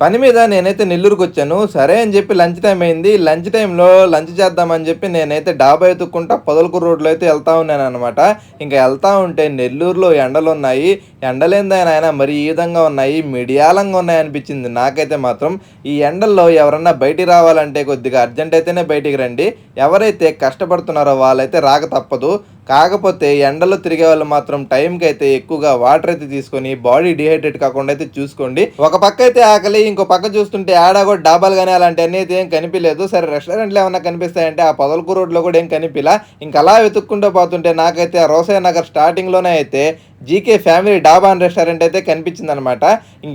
పని మీద నేనైతే నెల్లూరుకు వచ్చాను. సరే అని చెప్పి లంచ్ టైం అయింది. లంచ్ టైంలో లంచ్ చేద్దామని చెప్పి నేనైతే డాబా ఎత్తుక్కుంటా పొదలకూరు రోడ్లో అయితే వెళ్తా ఉన్నాను అనమాట ఇంకా వెళ్తా ఉంటే నెల్లూరులో ఎండలు ఉన్నాయి. ఎండలేందా ఆయన మరి ఈ విధంగా ఉన్నాయి. మిడియాలంగా ఉన్నాయి అనిపించింది నాకైతే మాత్రం. ఈ ఎండల్లో ఎవరన్నా బయటికి రావాలంటే కొద్దిగా అర్జెంట్ అయితేనే బయటికి రండి. ఎవరైతే కష్టపడుతున్నారో వాళ్ళైతే రాక తప్పదు. కాకపోతే ఎండలో తిరిగే వాళ్ళు మాత్రం టైంకి అయితే ఎక్కువగా వాటర్ అయితే తీసుకొని బాడీ డిహైడ్రేట్ కాకుండా అయితే చూసుకోండి. ఒక పక్క అయితే ఆకలి ఇంకో పక్క చూస్తుంటే ఆడ కూడా డాబాలు కానీ అలాంటివన్నీ అయితే ఏం కనిపించలేదు సరే రెస్టారెంట్లు ఏమైనా కనిపిస్తాయంటే ఆ పొదలకూరు రోడ్లో కూడా ఏం కనిపించలా ఇంకా అలా వెతుక్కుంటూ పోతుంటే నాకైతే ఆ రోసయ్య నగర్ స్టార్టింగ్లోనే అయితే GK family dhaba and restaurant అయితే కనిపించింది అనమాట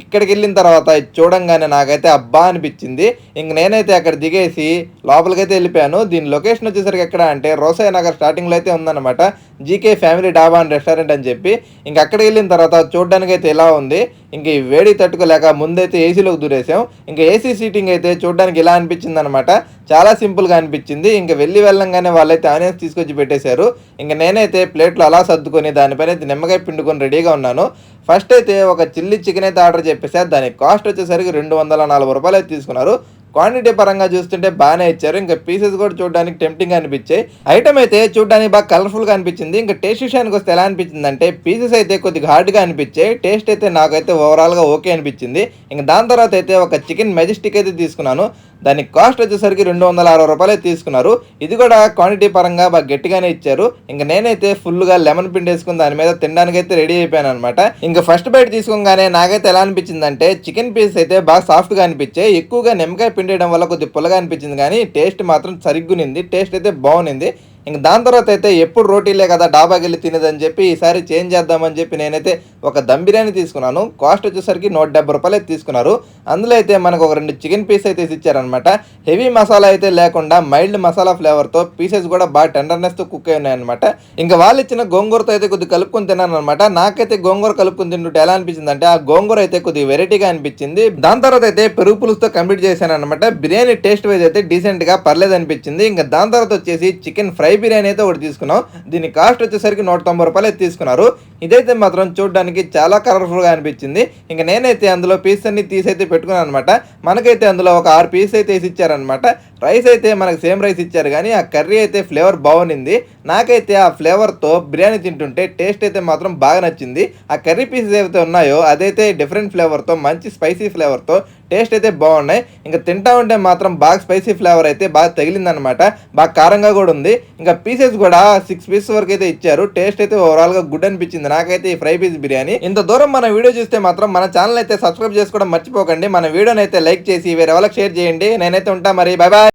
ఇక్కడికి వెళ్ళిన తర్వాత ఇది చూడంగానే నాకైతే అబ్బా అనిపించింది. ఇంక నేనైతే అక్కడ దిగేసి లోపలికైతే వెళ్ళిపోయాను. దీని లొకేషన్ వచ్చేసరికి ఎక్కడ అంటే రోసయ్య నగర్ స్టార్టింగ్లో అయితే ఉందన్నమాట. GK family dhaba and restaurant అని చెప్పి. ఇంక అక్కడికి వెళ్ళిన తర్వాత చూడడానికి అయితే ఎలా ఉంది? ఇంక ఈ వేడి తట్టుకోలేక ముందైతే ఏసీలోకి దూరేసాం. ఇంకా ఏసీ సీటింగ్ అయితే చూడడానికి ఇలా అనిపించింది అనమాట చాలా సింపుల్గా అనిపించింది. ఇంకా వెళ్ళి వెళ్ళంగానే వాళ్ళైతే ఆనియన్స్ తీసుకొచ్చి పెట్టేశారు. ఇంకా నేనైతే ప్లేట్లో అలా సర్దుకొని దానిపైన అయితే నిమ్మకాయ పిండుకొని రెడీగా ఉన్నాను. ఫస్ట్ అయితే ఒక చిల్లీ చికెన్ అయితే ఆర్డర్ చెప్పేసా దాని కాస్ట్ వచ్చేసరికి రెండు వందల నలభై రూపాయలు అయితే తీసుకున్నారు. క్వాంటిటీ పరంగా చూస్తుంటే బాగానే ఇచ్చారు. ఇంకా పీసెస్ కూడా చూడడానికి టెంప్టింగ్ అనిపించాయి. ఐటమ్ అయితే చూడడానికి బాగా కలర్ఫుల్గా అనిపించింది. ఇంకా టేస్ట్ విషయానికి వస్తే ఎలా అనిపించింది అంటే పీసెస్ అయితే కొద్దిగా హార్డ్గా అనిపించాయి. టేస్ట్ అయితే నాకైతే ఓవరాల్గా ఓకే అనిపించింది. ఇంకా దాని తర్వాత అయితే ఒక చికెన్ మెజెస్టిక్ అయితే తీసుకున్నాను. దాని కాస్ట్ వచ్చేసరికి రెండు వందల అరవై రూపాయలు తీసుకున్నారు. ఇది కూడా క్వాంటిటీ పరంగా బాగా గట్టిగానే ఇచ్చారు. ఇంకా నేనైతే ఫుల్గా లెమన్ పిండి వేసుకుని దాని మీద తినడానికి అయితే రెడీ అయిపోయాను అనమాట ఇంకా ఫస్ట్ బైట్ తీసుకోగానే నాకైతే ఎలా అనిపించింది అంటే చికెన్ పీస్ అయితే బాగా సాఫ్ట్గా అనిపించాయి. ఎక్కువగా నిమ్మకాయ పిండేయడం వల్ల కొద్దిగా పుల్లగా అనిపించింది. కానీ టేస్ట్ మాత్రం సరిగ్గునింది. టేస్ట్ అయితే బాగునింది. ఇంక దాని తర్వాత అయితే ఎప్పుడు రోటీలే కదా డాబాకి వెళ్ళి తినేదని చెప్పి ఈసారి చేంజ్ చేద్దామని చెప్పి నేనైతే ఒక దమ్ బిర్యానీ తీసుకున్నాను. కాస్ట్ వచ్చేసరికి నూట డెబ్బై రూపాయలు అయితే తీసుకున్నారు. అందులో అయితే మనకు ఒక రెండు చికెన్ పీస్ అయితే ఇచ్చారనమాట హెవీ మసాలా అయితే లేకుండా మైల్డ్ మసాలా ఫ్లేవర్తో పీసెస్ కూడా బాగా టెండర్నెస్తో కుక్ అయి ఉన్నాయన్నమాట. ఇంకా వాళ్ళు ఇచ్చిన గోంగూరతో అయితే కొద్దిగా కలుపుకొని తిన్నాను అనమాట నాకైతే గోంగూర కలుపుకొని తింటుంటే ఎలా అనిపించింది అంటే ఆ గోంగూర అయితే కొద్దిగా వెరైటీగా అనిపించింది. దాని తర్వాత అయితే పెరుగు పులుసుతో కంప్లీట్ చేశాను అనమాట బిర్యానీ టేస్ట్ వైజ్ అయితే డీసెంట్గా పర్లేదు అనిపించింది. ఇంకా దాని తర్వాత వచ్చేసి చికెన్ ఫ్రై బిర్యానీ అయితే ఒకటి తీసుకున్నాం. దీని కాస్ట్ వచ్చేసరికి నూట తొంభై రూపాయలు అయితే తీసుకున్నారు. ఇదైతే మాత్రం చూడడానికి చాలా కలర్ఫుల్గా అనిపించింది. ఇంకా నేనైతే అందులో పీస్ అన్ని తీసైతే పెట్టుకున్నాను అనమాట మనకైతే అందులో ఒక ఆరు పీస్ అయితే వేసి ఇచ్చారనమాట రైస్ అయితే మనకు సేమ్ రైస్ ఇచ్చారు కానీ ఆ కర్రీ అయితే ఫ్లేవర్ బాగునింది నాకైతే ఆ ఫ్లేవర్తో బిర్యానీ తింటుంటే టేస్ట్ అయితే మాత్రం బాగా నచ్చింది. ఆ కర్రీ పీసెస్ ఏవైతే ఉన్నాయో అదైతే డిఫరెంట్ ఫ్లేవర్తో మంచి స్పైసీ ఫ్లేవర్తో టేస్ట్ అయితే బాగున్నాయి. ఇంకా తింటా ఉంటే మాత్రం బాగా స్పైసీ ఫ్లేవర్ అయితే బాగా తగిలిందనమాట బాగా కారంగా కూడా ఉంది. ఇంకా పీసెస్ కూడా సిక్స్ పీసెస్ వరకు అయితే ఇచ్చారు. టేస్ట్ అయితే ఓవరాల్గా గుడ్ అనిపించింది. నాకైతే ఈ ఫ్రై పీస్ బిర్యానీ ఇంత దూరం మన వీడియో చూస్తే మాత్రం మన ఛానల్ అయితే సబ్స్క్రైబ్ చేసుకోవడం మర్చిపోకండి. మన వీడియోని అయితే లైక్ చేసి వేరే వాళ్ళకి షేర్ చేయండి. నేనైతే ఉంటా మరి. Bye bye